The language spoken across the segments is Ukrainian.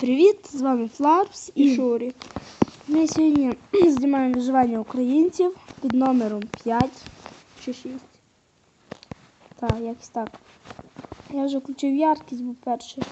привіт! З вами Фларпс і І Шурік. Ми сьогодні знімаємо виживання українців під номером 5 чи 6. Так, якось так. Я вже включив яркість, був перший.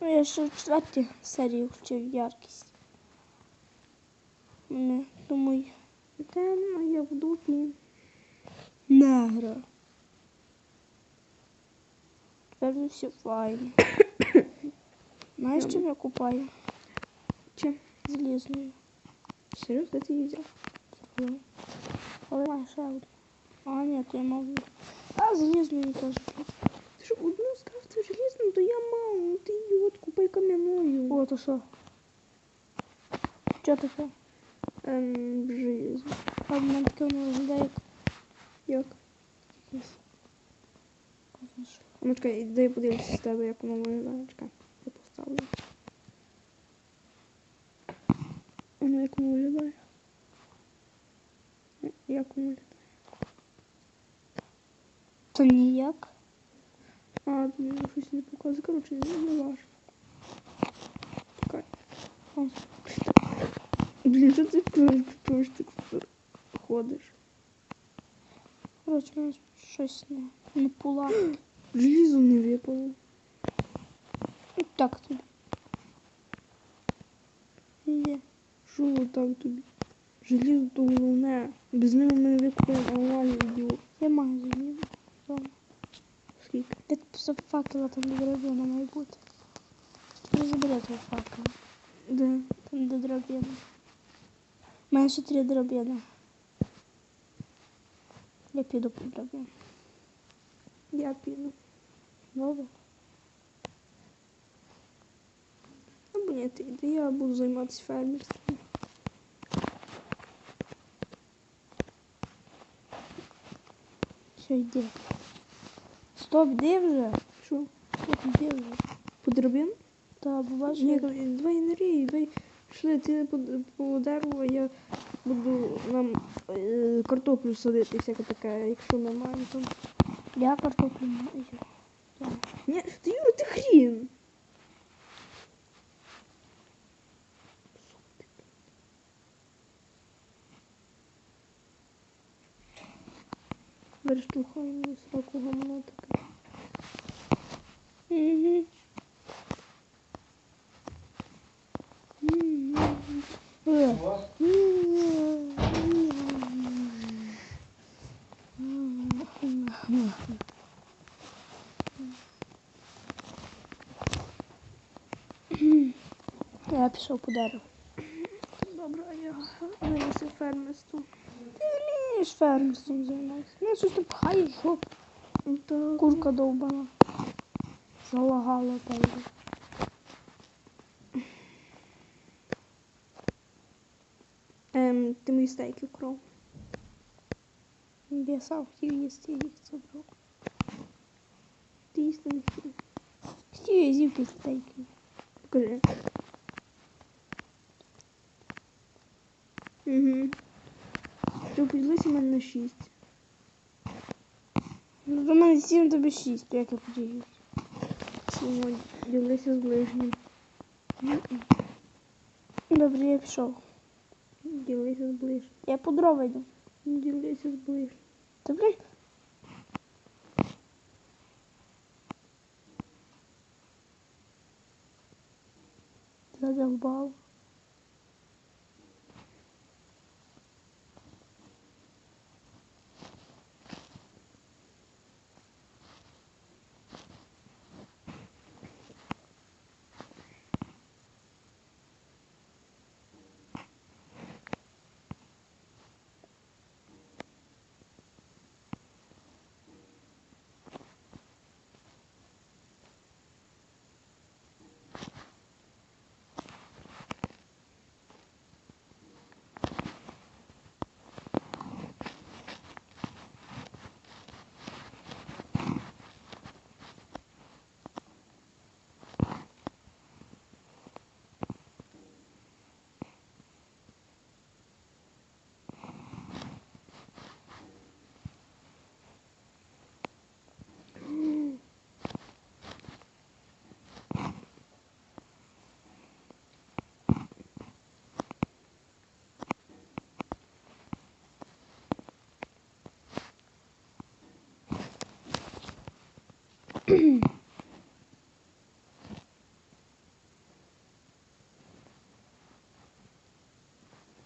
Ну, я ще в четвертій серії включив яркість. Мене, тому й Темно, я в дуплі. негра. Тепер все файно. Знаєш, чим я купаю? Чим? Залізною. Серйозно, ти її взяв? Але має ще одну. А, ні, то я мав. А, залізною теж. Ти що, одну скрафтив желізну, то я мав, ну ти ідіот, купай кам'яною. О, то що? Що таке? Ем, желізно. А в мене таке воно виглядає як Як? ну чекай, дай подивлюся з тебе, як воно виглядає. Чекай, поставлю. А ну як виглядає? То ніяк. А, мені щось не показує. Коротше, не, важно. О. Блін, що ти крутиш текстур? Ходиш. Коротше, у мене щось не, не пула. Желізо не випало. Так тобі. Є. Що так тобі? Желізо то головне. Без нього ми не викупаємо нормальний ідіот. Я маю залізо. Вдома. Скільки? Де писав факела там де драбина має бути. Не забере того факела. Де? Там де драбина. У мене ще три драбини. Я піду по драбину. Я піду. Добре. Або ні, ти йди, я буду займатися фермерством. Все, йди. Стоп, йди вже. Що? Стоп, йди вже. По драбину? Та, бо бачиш, Ні, давай не рій, давай пішли, ти по, по дереву, а я буду нам е, картоплю садити, всяке таке, якщо маємо там. я картоплю маю. Так. Ні, ти Юра, ти хрін! Верштухай мені сраку гамно таке. Е. Я пішов по дереву. Добре, я займуся фермерством. Вмієш фермерством займатися. Ну, щось ти пхаєш, Ну, Так. курка довбана. Залагала певно. Ем, ти мої стейки вкрав. Я сам хотів їсти, я їх забрав. Ти їсти не хотів. Хотів я ті стейки. Покажи. Угу. Ти поділися мене на 6. Ну, до мене сім тобі шість, то як я поділюсь. Ділися з ближнім. Добре, я пішов. Ділися з ближнім. Я по дрова йду. Ділися з ближнім. Та блін.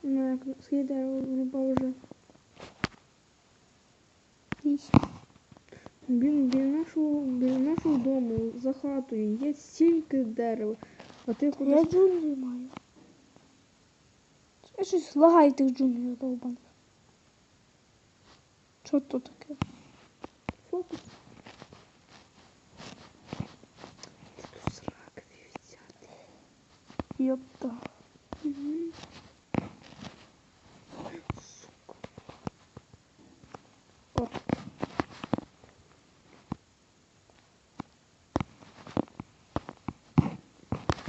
Ну, скільки дерева врубав вже. Вісім. Біля, нашого, біля нашого дому, за хатою, є стільки дерева. А ти Я кудись джунглі маю. Я щось лагаю тих джунглях довбаних. Що то таке? фокус. Йопта. Угу. О.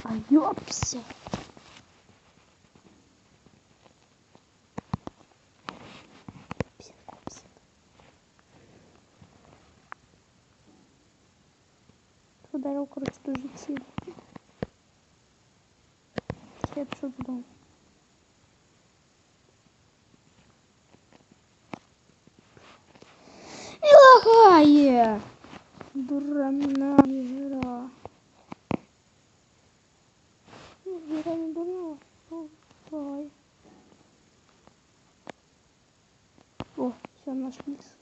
А йопся. Йопся, йопся. Це дерево, коротше, дуже ціле. Я пішов додому. Не лагає! Дурна гра. Ну, Гра не дурна. О, все, наш ліс.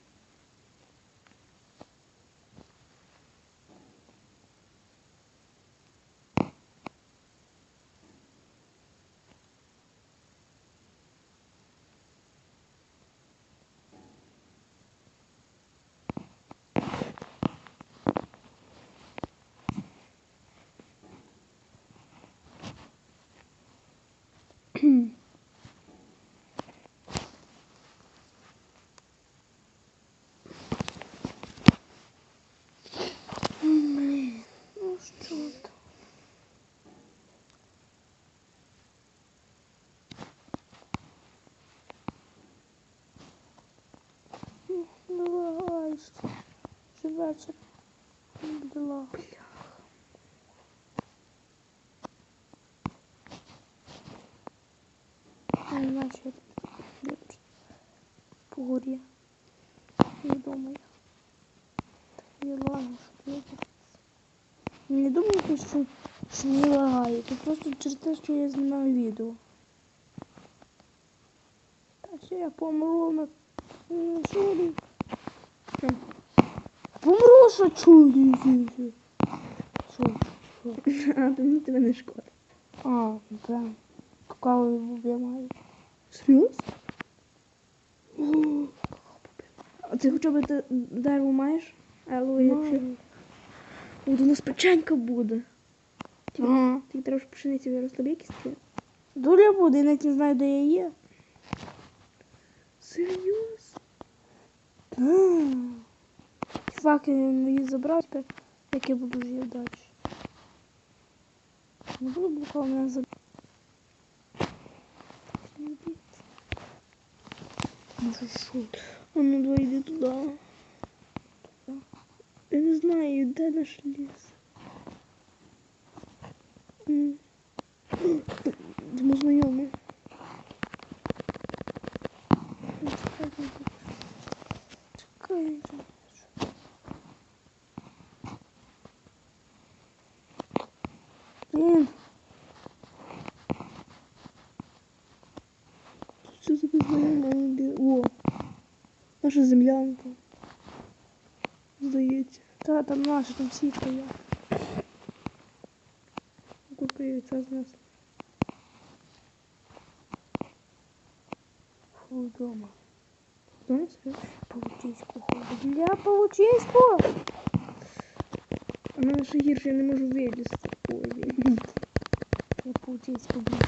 Блін, ну що там? Ну, Не лагаєш. Вже вечір. Не буде лаг. Я не знаю, що я тут роблю. По горі. Не думаю. Не лагаю, що я. Не думайте, що, що не лагає. Це просто через те, що я знімаю відео. Та все, я помру на чолі. Що? Помру, що. А, то мені тебе не шкода. А, да. Буб я маю. Серйозно? А ти хоча б дерево маєш? Алло, якщо... От у нас печенька буде. Ага. Ти треба ж пшениці виросла кістки. Доля буде, я навіть не знаю, де я є. Серйозно? Факи мої забрав, тепер як я буду далі. Не буду блокав мене забрати. Може що? А ну давай йди туди. Я не знаю, де наш ліс. М. Ми знайомі. Чекай. Блін, Що за знайоме? О, наша землянка. Здається. та там наше, там світло є. Купи яйця з нас. Фу, дома. До нас? Паучиську. Бля, паучиську! А мене ще гірше, я не можу вилізти. Ой, блін. Я паучиську, блін.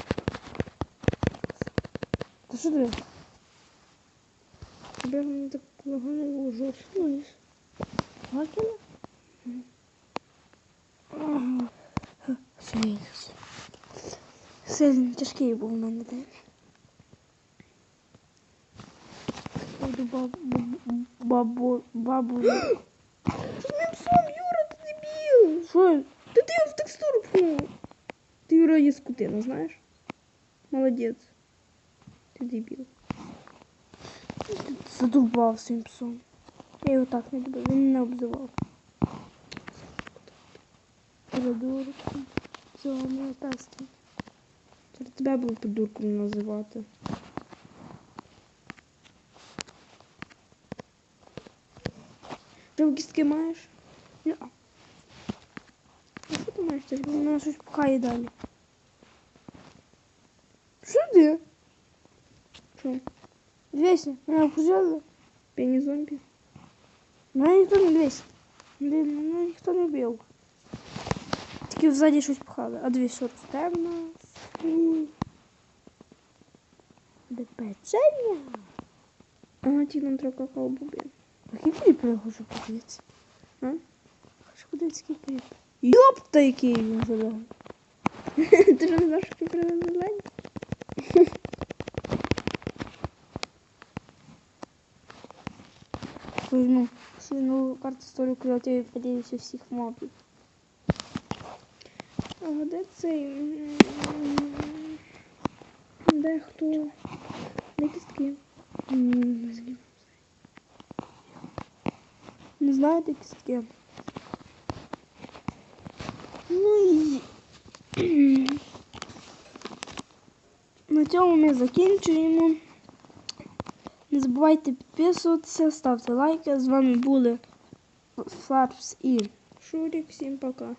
Та що ти? Тебе мене так лагало жорстко. Лакіна? Сильний. Сильний, тяжкий був у мене день. Пойду бабу, бабу, бабу. Що з моїм псом, Юра, ти дебіл? Що? Та ти його в текстуру пхнув. Ти Юра є скотина, знаєш? Молодець. Ти дебіл. Задовбав своїм псом. Я його так не люблю, він мене обзивав. Придурки. Цього не тесту. Це тебе був придурком називати. Ти кістки маєш? Ні. А що ти маєш? Ти ж був Мене щось пхає далі. Сюди. що? Дивися, мене вкусили. Пені зомбі? Мене ніхто не дивись. Блін, мене ніхто не бив. Тільки ззаді щось пхали. А дивись, що росте в нас. Де печення? Ага, ті нам треба какао бубі. Який кліп я хочу подивитися? А? Хочу подивитися який кліп. Йопта, який він зелений. Ти ж не знаєш, ти зелень? Свою нову карту історію креативі і подивлюся всіх мобів. А де цей? Де хто? Де кістки? Не знаєте кістки? Ну і на цьому ми закінчуємо. Не забувайте підписуватися, ставте лайки. З вами були Фарбс і Шурік, всім пока-пока.